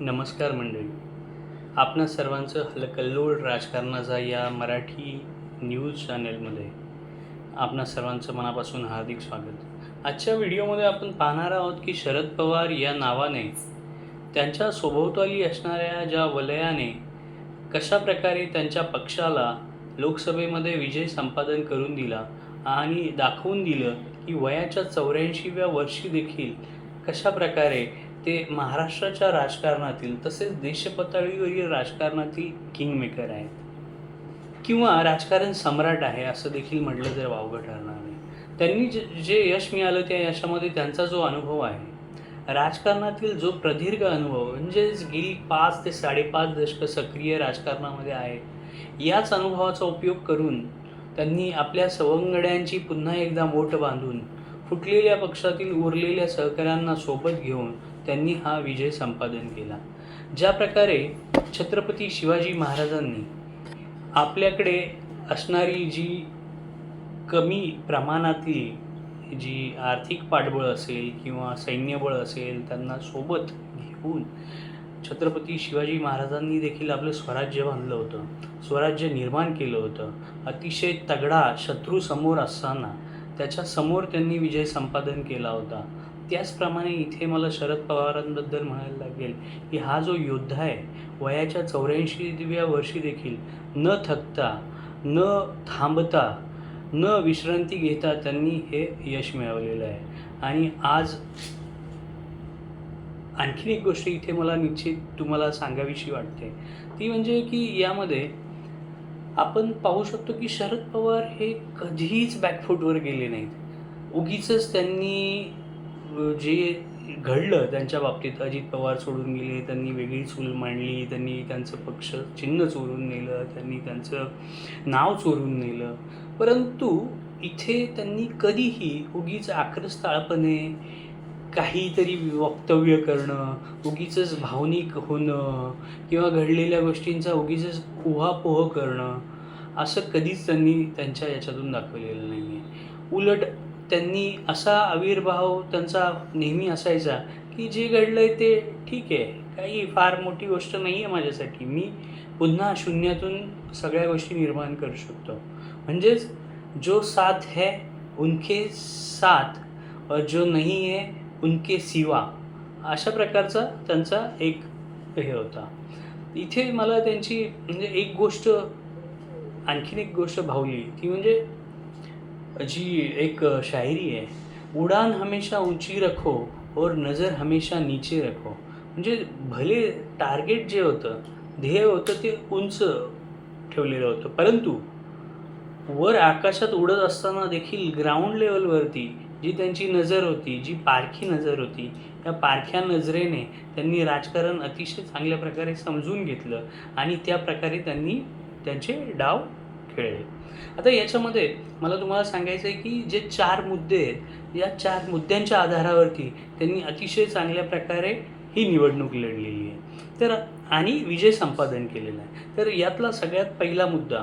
नमस्कार मंडळी. आपणा सर्वांचं हलकल्लोळ राजकारणाचा या मराठी न्यूज चॅनेलमध्ये आपणा सर्वांचं मनापासून हार्दिक स्वागत. आजच्या व्हिडिओमध्ये आपण पाहणार आहोत की शरद पवार या नावाने त्यांच्या सभोवताली असणाऱ्या ज्या वलयाने कशा प्रकारे त्यांच्या पक्षाला लोकसभेमध्ये विजय संपादन करून दिला आणि दाखवून दिलं की वयाच्या चौऱ्याऐंशीव्या वर्षी देखील कशा प्रकारे ते महाराष्ट्राच्या राजकारणातील तसेच देशपातळीवरील राजकारणातील किंगमेकर आहेत. किंवा राजकारण सम्राट आहे असं देखील म्हटलं तर वावगं ठरणार नाही. त्यांनी जे जे यश मिळालं त्या यशामध्ये त्यांचा जो अनुभव आहे राजकारणातील जो प्रदीर्घ अनुभव म्हणजेच गेली पाच ते साडेपाच दशकं सक्रिय राजकारणामध्ये आहेत याच अनुभवाचा उपयोग करून त्यांनी आपल्या सवंगड्यांची पुन्हा एकदा मोठ बांधून फुटलेल्या पक्षातील उरलेल्या सहकाऱ्यांना सोबत घेऊन त्यांनी हा विजय संपादन केला. ज्या प्रकारे छत्रपती शिवाजी महाराजांनी आपल्याकडे असणारी जी कमी प्रमाणातली जी आर्थिक पाठबळ असेल किंवा सैन्यबळ असेल त्यांना सोबत घेऊन छत्रपती शिवाजी महाराजांनी देखील आपलं स्वराज्य बांधलं होतं. स्वराज्य निर्माण केलं होतं. अतिशय तगडा शत्रू समोर असताना त्याच्यासमोर त्यांनी विजय संपादन केला होता. त्याचप्रमाणे इथे मला शरद पवारांबद्दल म्हणायला लागेल की हा जो योद्धा आहे वयाच्या चौऱ्याऐंशीव्या वर्षी देखील न थकता न थांबता न विश्रांती घेता त्यांनी हे यश मिळवलेलं आहे. आणि आज आणखीन एक गोष्ट इथे मला निश्चित तुम्हाला सांगावीशी वाटते. ती म्हणजे की यामध्ये आपण पाहू शकतो की शरद पवार हे कधीच बॅकफूटवर गेले नाहीत. उगीच त्यांनी जे घडलं त्यांच्या बाबतीत अजित पवार सोडून गेले त्यांनी वेगळी चूल मांडली त्यांनी त्यांचं पक्ष चिन्ह चोरून नेलं त्यांनी त्यांचं नाव चोरून नेलं. परंतु इथे त्यांनी कधीही उगीच आक्रस्ताळपणे काहीतरी वक्तव्य करणं उगीच भावनिक होणं किंवा घडलेल्या गोष्टींचा उगीच उहापोह करणं असं कधीच त्यांनी त्यांच्या याच्यातून दाखवलेलं नाही आहे उलट त्यांनी असा आविर्भाव त्यांचा नेहमी असायचा की जे घडलं आहे ते ठीक आहे. काही फार मोठी गोष्ट नाही आहे माझ्यासाठी. मी पुन्हा शून्यातून सगळ्या गोष्टी निर्माण करू शकतो. म्हणजेच जो साथ है उनके साथ. और जो नहीं है उनके सिवा. अशा प्रकारचा त्यांचा एक हे होता. इथे मला त्यांची म्हणजे एक गोष्ट आणखीन एक गोष्ट भावली. ती म्हणजे जी एक शायरी आहे उडान हमेशा ऊंची रखो और नजर हमेशा नीचे रखो। म्हणजे भले टार्गेट जे होतं ध्येय होतं ते उंच ठेवलेलं होतं. परंतु वर आकाशात उडत असताना देखील ग्राउंड लेवलवरती जी त्यांची नजर होती जी पारखी नजर होती त्या पारख्या नजरेने त्यांनी राजकारण अतिशय चांगल्या प्रकारे समजून घेतलं आणि त्या प्रकारे त्यांनी त्यांचे डाव खेळले आता याच्यामध्ये मला तुम्हाला सांगायचं आहे की जे चार मुद्दे आहेत या चार मुद्द्यांच्या आधारावरती त्यांनी अतिशय चांगल्या प्रकारे ही निवडणूक लढलेली आहे. तर आणि विजय संपादन केलेला आहे. तर यातला सगळ्यात पहिला मुद्दा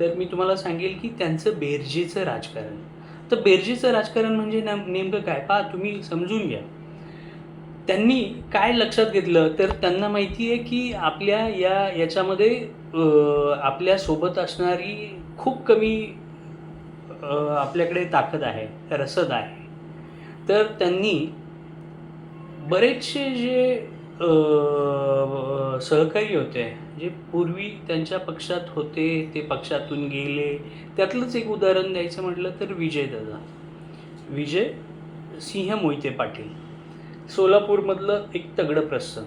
तर मी तुम्हाला सांगेल की त्यांचं बेरजेचं राजकारण. तर बेरजेचं राजकारण म्हणजे नेम नेमकं काय? पहा तुम्ही समजून घ्या. त्यांनी काय लक्षात घेतलं? तर त्यांना माहिती आहे की आपल्या या याच्यामध्ये आपल्यासोबत असणारी खूप कमी आपल्याकडे ताकद आहे रसद आहे. तर त्यांनी बरेचसे जे सहकारी होते जे पूर्वी त्यांच्या पक्षात होते ते पक्षातून गेले त्यातलंच एक उदाहरण द्यायचं म्हटलं तर विजय दादा. विजय सिंह मोहिते पाटील. सोलापूरमधलं एक तगडं प्रसंग.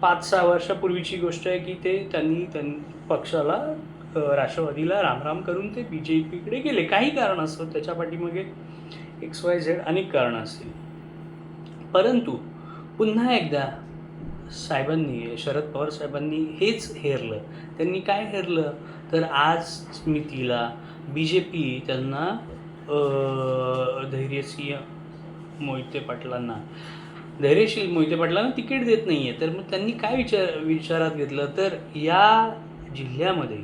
पाच सहा वर्षापूर्वीची गोष्ट आहे की ते त्यांनी त्यां पक्षाला राष्ट्रवादीला रामराम करून ते बी जे पीकडे गेले. काही कारण असतं त्याच्या पाठीमागे एक्स वाय झेड अनेक कारणं असतील. परंतु पुन्हा एकदा साहेबांनी शरद पवार साहेबांनी हेच हेरलं. त्यांनी काय हेरलं? तर आज स्मितीला बी जे पी त्यांना धैर्यसिंह मोहिते पाटलांना धैर्यशील मोहिते पाटलांना तिकीट देत नाही आहे तर मग त्यांनी काय विचार विचारात घेतलं? तर या जिल्ह्यामध्ये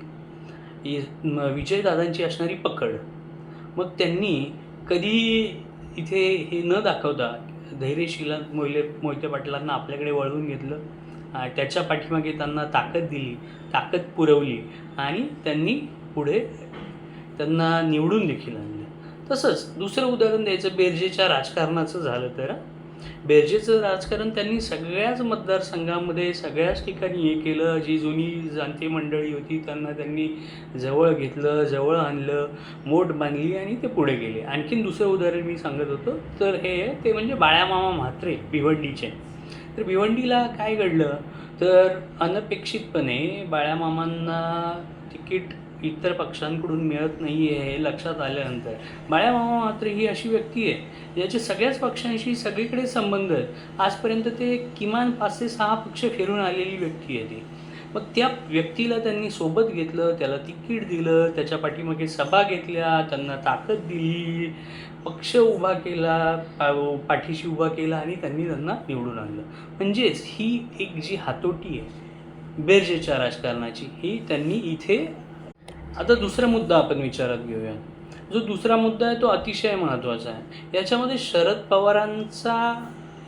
विजयदादांची असणारी पकड. मग त्यांनी कधी इथे हे न दाखवता धैर्यशीला मोहिले मोहिते पाटलांना आपल्याकडे वळवून घेतलं? त्याच्या पाठीमागे त्यांना ताकद दिली ताकद पुरवली आणि त्यांनी पुढे त्यांना निवडून देखील आणलं. तसंच दुसरं उदाहरण द्यायचं बेरजेच्या राजकारणाचं झालं तर? बेरजेचं राजकारण त्यांनी सगळ्याच मतदारसंघामध्ये सगळ्याच ठिकाणी हे केलं. जी जुनी जाणती मंडळी होती त्यांना त्यांनी जवळ घेतलं जवळ आणलं मोठ बांधली आणि ते पुढे गेले. आणखीन दुसरं उदाहरण मी सांगत होतो. तर हे ते म्हणजे बाळ्यामामा म्हात्रे भिवंडीचे. तर भिवंडीला काय घडलं? तर अनपेक्षितपणे बाळ्यामामांना तिकीट इतर पक्षांकडून मिळत नाही आहे हे लक्षात आल्यानंतर. बाळ्यामामा मात्र ही अशी व्यक्ती आहे ज्याचे सगळ्याच पक्षांशी सगळीकडे संबंध आहेत. आजपर्यंत ते किमान पाच ते सहा पक्ष फिरून आलेली व्यक्ती आहे ती. मग त्या व्यक्तीला त्यांनी सोबत घेतलं त्याला तिकीट दिलं त्याच्या पाठीमागे सभा घेतल्या त्यांना ताकद दिली पक्ष उभा केला पा- पाठीशी उभा केला आणि त्यांनी त्यांना निवडून आणलं. म्हणजेच ही एक जी हातोटी आहे बेरजेच्या राजकारणाची ही त्यांनी इथे आता दुसरा मुद्दा आपण विचारात घेऊया. जो दुसरा मुद्दा आहे तो अतिशय महत्त्वाचा आहे. याच्यामध्ये शरद पवारांचा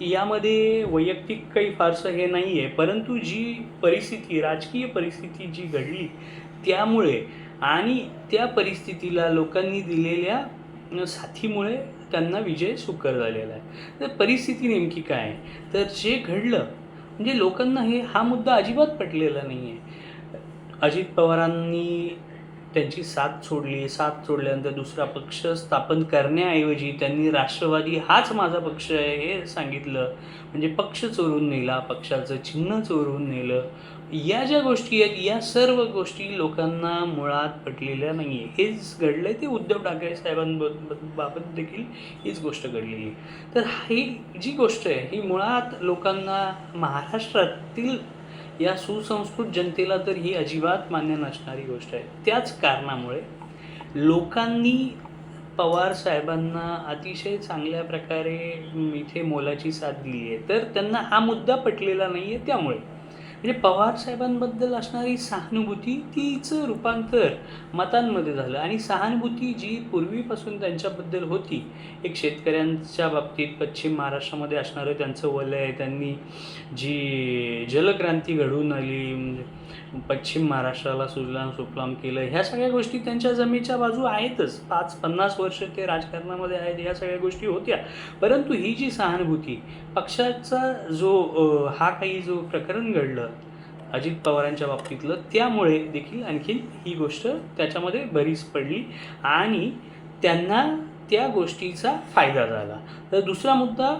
यामध्ये वैयक्तिक काही फारसं हे नाही आहे परंतु जी परिस्थिती राजकीय परिस्थिती जी घडली त्यामुळे आणि त्या परिस्थितीला लोकांनी दिलेल्या साथीमुळे त्यांना विजय सुकर झालेला आहे. तर परिस्थिती नेमकी काय आहे? तर जे घडलं म्हणजे लोकांना हे हा मुद्दा अजिबात पटलेला नाही आहे अजित पवारांनी त्यांची साथ सोडली. साथ सोडल्यानंतर दुसरा पक्ष स्थापन करण्याऐवजी त्यांनी राष्ट्रवादी हाच माझा पक्ष आहे हे सांगितलं. म्हणजे पक्ष चोरून नेला पक्षाचं चिन्ह चोरून नेलं. या ज्या गोष्टी आहेत या सर्व गोष्टी लोकांना मुळात पटलेल्या नाही आहे हेच घडलं आहे ते उद्धव ठाकरे साहेबांबाबत देखील हीच गोष्ट घडलेली. आहे तर ही जी गोष्ट आहे ही मुळात लोकांना महाराष्ट्रातील या सुसंस्कृत जनतेला तर ही अजिबात मान्य नसणारी गोष्ट आहे. त्याच कारणामुळे लोकांनी पवार साहेबांना अतिशय चांगल्या प्रकारे इथे मोलाची साथ दिली आहे. तर त्यांना हा मुद्दा पटलेला नाही आहे त्यामुळे. म्हणजे पवार साहेबांबद्दल असणारी सहानुभूती तीचं रूपांतर मतांमध्ये झालं. आणि सहानुभूती जी पूर्वीपासून त्यांच्याबद्दल होती एक शेतकऱ्यांच्या बाबतीत पश्चिम महाराष्ट्रामध्ये असणारं त्यांचं वलय त्यांनी जी जलक्रांती घडवून आली म्हणजे पश्चिम महाराष्ट्राला सुजलाम सुफलाम केलं ह्या सगळ्या गोष्टी त्यांच्या जमेच्या बाजू आहेतच. पाच पन्नास वर्ष ते राजकारणामध्ये आहेत ह्या सगळ्या गोष्टी होत्या. परंतु ही जी सहानुभूती पक्षाचा जो हा काही जो प्रकरण घडलं अजित पवारांच्या बाबतीतलं. त्यामुळे देखील आणखीन ही गोष्ट त्याच्यामध्ये भरीस पडली आणि त्यांना त्या गोष्टीचा फायदा झाला. तर दुसरा मुद्दा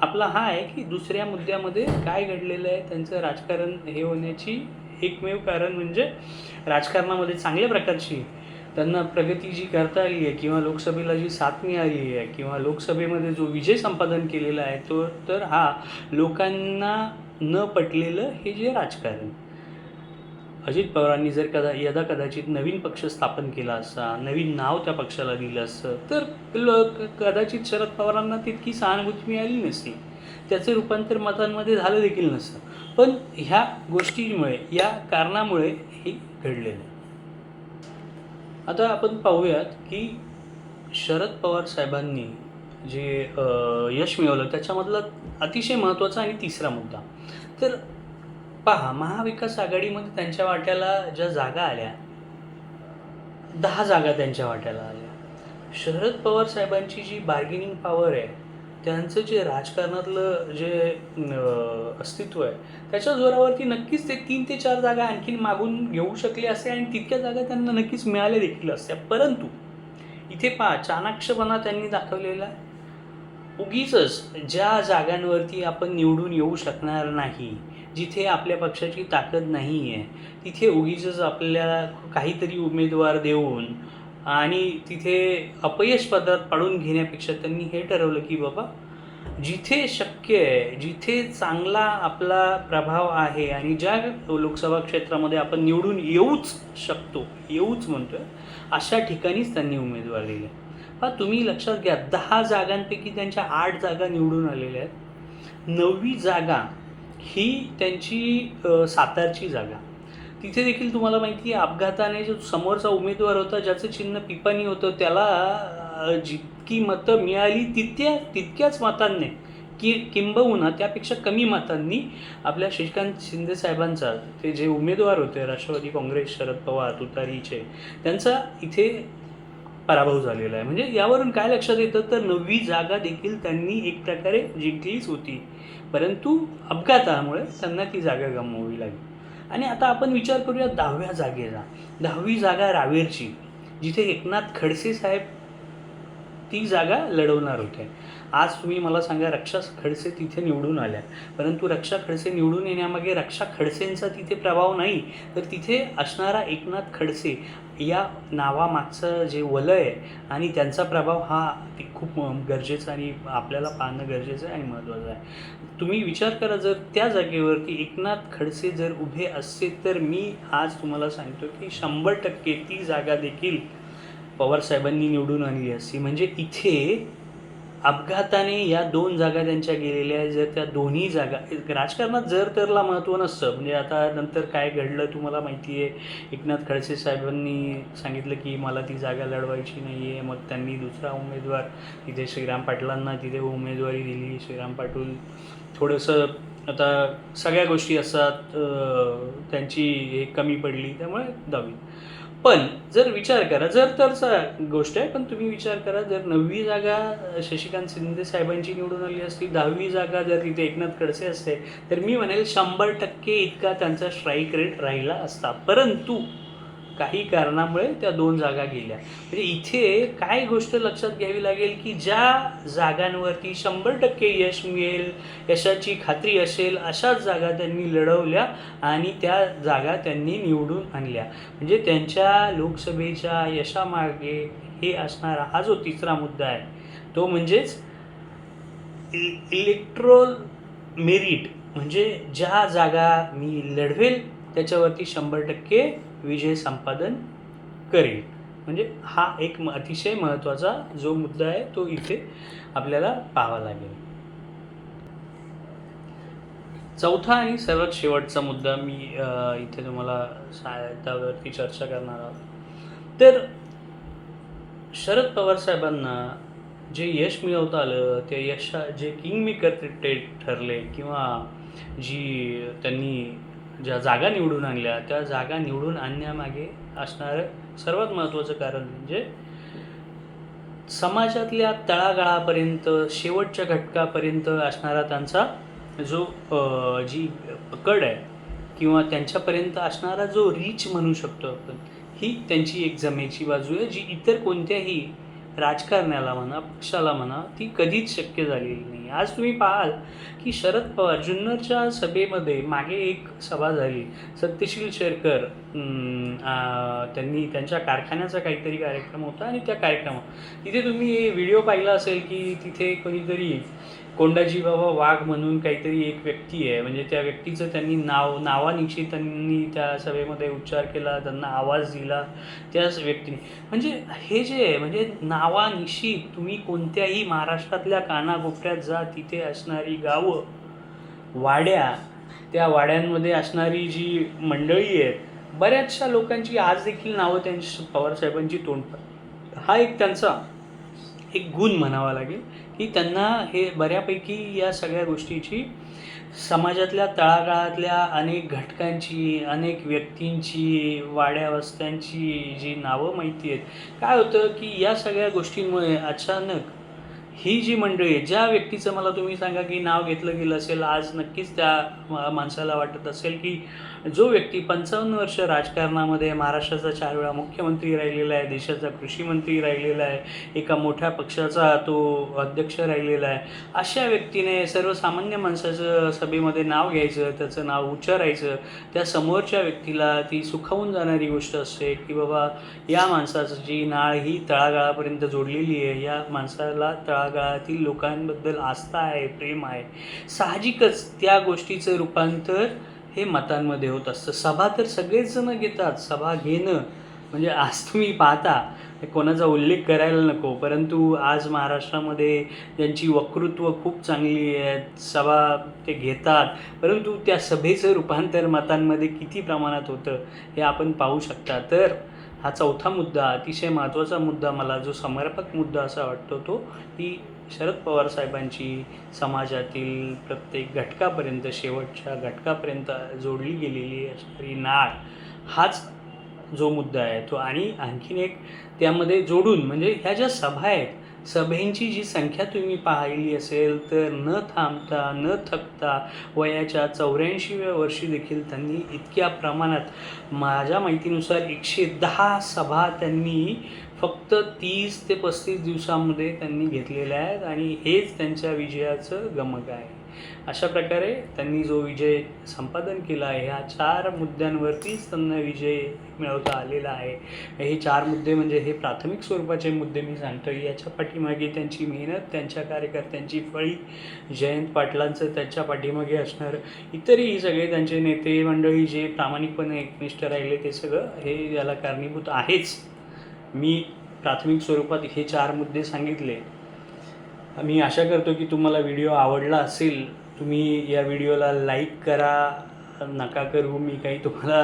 आपला हा आहे की दुसऱ्या मुद्द्यामध्ये काय घडलेलं आहे? त्यांचं राजकारण हे होण्याची एकमेव कारण म्हणजे राजकारणामध्ये चांगल्या प्रकारची त्यांना प्रगती जी करता आली आहे किंवा लोकसभेला जी साथ मिळाली आहे किंवा लोकसभेमध्ये जो विजय संपादन केलेला आहे तो तर हा लोकांना न पटलेलं हे जे राजकारण. अजित पवारांनी जर कदा यदा कदाचित नवीन पक्ष स्थापन केला असता नवीन नाव त्या पक्षाला दिलं असतं तर ल कदाचित शरद पवारांना तितकी सहानुभूती मिळाली नसती. त्याचं रूपांतर मतांमध्ये झालं देखील नसतं. पण ह्या गोष्टीमुळे या कारणामुळे हे घडलेलं. आहे आता आपण पाहूयात की शरद पवार साहेबांनी जे यश मिळवलं त्याच्यामधला अतिशय महत्त्वाचा आणि तिसरा मुद्दा. तर पहा महाविकास आघाडीमध्ये त्यांच्या वाट्याला ज्या जागा आल्या दहा जागा त्यांच्या वाट्याला आल्या. शरद पवार साहेबांची जी बार्गेनिंग पॉवर आहे त्यांचं जे राजकारणातलं जे अस्तित्व आहे त्याच्या जोरावरती नक्कीच ते तीन ते चार जागा आणखीन मागून घेऊ शकले असते आणि तितक्या जागा त्यांना नक्कीच मिळाल्या देखील असत्या. परंतु इथे पहा चाणाक्षपणा त्यांनी दाखवलेला आहे. उगीच ज्या जागांवरती आपण निवडून येऊ शकणार नाही जिथे आपल्या पक्षाची ताकद नाही आहे तिथे उगीच आपल्याला काहीतरी उमेदवार देऊन आणि तिथे अपयश पदात पाडून घेण्यापेक्षा त्यांनी हे ठरवलं की बाबा जिथे शक्य आहे जिथे चांगला आपला प्रभाव आहे आणि ज्या लोकसभा क्षेत्रामध्ये आपण निवडून येऊच शकतो येऊच म्हणतोय अशा ठिकाणीच त्यांनी उमेदवार दिले. हा तुम्ही लक्षात घ्या दहा जागांपैकी त्यांच्या आठ जागा निवडून आलेल्या आहेत. नववी जागा ही त्यांची सातारची जागा. तिथे देखील तुम्हाला माहिती आहे अपघाताने जो समोरचा उमेदवार होता ज्याचं चिन्ह पिपाणी होतं त्याला जितकी मतं मिळाली तितक्या तितक्याच मतांनी की किंबहुना त्यापेक्षा कमी मतांनी आपल्या शशिकांत शिंदे साहेबांचा ते जे उमेदवार होते राष्ट्रवादी काँग्रेस शरद पवार तुतारीचे त्यांचा इथे पराभव झालेला आहे. म्हणजे यावरून काय लक्षात येतं? तर नववी जागा देखील त्यांनी एक प्रकारे जिंकलीच होती. परंतु अपघातामुळे त्यांना ती जागा गमवावी लागली. आणि आता आपण विचार करूया दहाव्या जागेचा दहावी जागा रावेरची जिथे एकनाथ खडसे साहेब ती जागा लढवणार होते. आज तुम्ही मला सांगा रक्षा खडसे तिथे निवडून आल्या. परंतु रक्षा खडसे निवडून येण्यामागे रक्षा खडसेंचा तिथे प्रभाव नाही तर तिथे असणारा एकनाथ खडसे या नावामागचं जे वलय आहे आणि त्यांचा प्रभाव हा ते खूप गरजेचा आणि आपल्याला पाहणं गरजेचं आहे आणि महत्त्वाचं आहे. तुम्ही विचार करा जर त्या जागेवरती एकनाथ खडसे जर उभे असते तर मी आज तुम्हाला सांगतो की शंभर टक्के ती जागा देखील पवारसाहेबांनी निवडून आणली असती. म्हणजे इथे अपघाताने या दोन जागा त्यांच्या गेलेल्या आहेत. जर त्या दोन्ही जागा राजकारणात जर तरला महत्त्व नसतं म्हणजे आता नंतर काय घडलं तुम्हाला माहिती आहे. एकनाथ खडसे साहेबांनी सांगितलं की मला ती जागा लढवायची नाही आहे मग त्यांनी दुसरा उमेदवार तिथे श्रीराम पाटलांना तिथे उमेदवारी दिली. श्रीराम पाटील थोडंसं आता सगळ्या गोष्टी असतात त्यांची हे कमी पडली त्यामुळे दावी पण जर विचार करा जर तरचा गोष्ट आहे पण तुम्ही विचार करा जर नववी जागा शशिकांत शिंदे साहेबांची निवडून आली असती दहावी जागा जर तिथे एकनाथ खडसे असते तर मी म्हणेल शंभर टक्के इतका त्यांचा स्ट्राईक रेट राहिला असता. परंतु काही कारणामुळे त्या दोन जागा गेल्या. म्हणजे इथे काय गोष्ट लक्षात घ्यावी लागेल की ज्या जागांवरती शंभर टक्के यश मिळेल यशाची खात्री असेल अशाच जागा त्यांनी लढवल्या आणि त्या जागा त्यांनी निवडून आणल्या. म्हणजे त्यांच्या लोकसभेच्या यशामागे हे असणारा हा जो तिसरा मुद्दा आहे तो म्हणजेच इलेक्ट्रोल मेरिट म्हणजे ज्या जागा मी लढवेल त्याच्यावरती शंभर टक्के विजय संपादन करेल. म्हणजे हा एक म- अतिशय महत्त्वाचा जो मुद्दा आहे तो इथे आपल्याला पाहावा लागेल. चौथा आणि सर्वात शेवटचा मुद्दा मी इथे तुम्हाला सा- त्यावरती चर्चा करणार आहोत. तर शरद पवार साहेबांना जे यश मिळवता आलं ते यश जे किंग मेकर ठरले किंवा जी त्यांनी ज्या जागा निवडून आणल्या त्या जागा निवडून आणण्यामागे असणारं सर्वात महत्त्वाचं कारण म्हणजे समाजातल्या तळागाळापर्यंत शेवटच्या घटकापर्यंत असणारा त्यांचा जो जी पकड आहे किंवा त्यांच्यापर्यंत असणारा जो रीच म्हणू शकतो आपण ही त्यांची एक जमेची बाजू आहे जी इतर कोणत्याही राजकारण्याला म्हणा पक्षाला म्हणा ती कधीच शक्य झालेली नाही. आज तुम्ही पाहाल की शरद पवार जुन्नरच्या सभेमध्ये मागे एक सभा झाली. सत्यशील शेरकर त्यांनी त्यांच्या कारखान्याचा काहीतरी कार्यक्रम होता आणि त्या कार्यक्रमात तिथे तुम्ही व्हिडिओ पाहिला असेल की तिथे कोणीतरी कोंडाजी बाबा वाघ म्हणून काहीतरी एक व्यक्ती आहे. म्हणजे त्या व्यक्तीचं त्यांनी नाव नावानिशी त्यांनी त्या सभेमध्ये उच्चार केला त्यांना आवाज दिला त्याच व्यक्तीने. म्हणजे हे जे आहे म्हणजे नावानिशी तुम्ही कोणत्याही महाराष्ट्रातल्या कानाकोपऱ्यात जा तिथे असणारी गावं वाड्या त्या वाड्यांमध्ये असणारी जी मंडळी आहेत बऱ्याचशा लोकांची आज देखील नावं त्यांची पवारसाहेबांची तोंड हा एक त्यांचा एक गुण म्हणावा लागेल. की त्यांना हे बऱ्यापैकी या सगळ्या गोष्टीची समाजातल्या तळागाळातल्या अनेक घटकांची अनेक व्यक्तींची वाड्यावस्त्यांची जी नावं माहिती आहेत काय होतं की या सगळ्या गोष्टींमुळे अचानक ही जी मंडळी आहे ज्या व्यक्तीचं मला तुम्ही सांगा की नाव घेतलं गेलं असेल आज नक्कीच त्या माणसाला वाटत असेल की जो व्यक्ती पंचावन्न वर्ष राजकारणामध्ये महाराष्ट्राचा चार वेळा मुख्यमंत्री राहिलेला आहे देशाचा कृषी मंत्री राहिलेला आहे एका मोठ्या पक्षाचा तो अध्यक्ष राहिलेला आहे अशा व्यक्तीने सर्वसामान्य माणसाचं सभेमध्ये नाव घ्यायचं त्याचं नाव उच्चारायचं त्या समोरच्या व्यक्तीला ती सुखावून जाणारी गोष्ट असते की बाबा या माणसाची नाळ ही तळागाळापर्यंत जोडलेली आहे या माणसाला तळागाळातील लोकांबद्दल आस्था आहे प्रेम आहे. साहजिकच त्या गोष्टीचं रूपांतर हे मतांमध्ये होत असतं. सभा तर सगळेचजणं घेतात. सभा घेणं म्हणजे आज तुम्ही पाहता कोणाचा उल्लेख करायला नको. परंतु आज महाराष्ट्रामध्ये ज्यांची वक्तृत्व खूप चांगली आहे सभा ते घेतात. परंतु त्या सभेचं रूपांतर मतांमध्ये किती प्रमाणात होतं हे आपण पाहू शकता. तर हा चौथा मुद्दा अतिशय महत्त्वाचा मुद्दा मला जो समर्पक मुद्दा असा वाटतो तो की शरद पवार साहेबांची समाजातील प्रत्येक घटकापर्यंत शेवटच्या घटकापर्यंत जोडली गेलेली असणारी नाळ हाच जो मुद्दा आहे तो आणि आणखीन एक त्यामध्ये जोडून म्हणजे ह्या ज्या सभा आहेत सभेंची जी संख्या तुम्ही पाहिली असेल तर न थांबता न थकता वयाच्या चौऱ्याऐंशीव्या वर्षी देखील त्यांनी इतक्या प्रमाणात माझ्या माहितीनुसार एकशे दहा सभा त्यांनी फक्त तीस ते पस्तीस दिवसामध्ये त्यांनी घेतलेल्या आहेत आणि हेच त्यांच्या विजयाचं गमक आहे. अशा प्रकारे त्यांनी जो विजय संपादन केला आहे ह्या चार मुद्द्यांवरतीच त्यांना विजय मिळवता आलेला आहे. हे चार मुद्दे म्हणजे हे प्राथमिक स्वरूपाचे मुद्दे मी सांगतो याच्या पाठीमागे त्यांची मेहनत त्यांच्या कार्यकर्त्यांची फळी जयंत पाटलांचं त्यांच्या पाठीमागे असणार इतरही सगळे त्यांचे नेते मंडळी जे प्रामाणिकपणे एकनिष्ठ राहिले ते सगळं हे याला कारणीभूत आहेच. मी प्राथमिक स्वरूपात हे चार मुद्दे सांगितले. मी आशा करतो की तुम्हाला व्हिडिओ आवडला असेल तुम्ही या व्हिडिओला लाईक करा नका करू मी काही तुम्हाला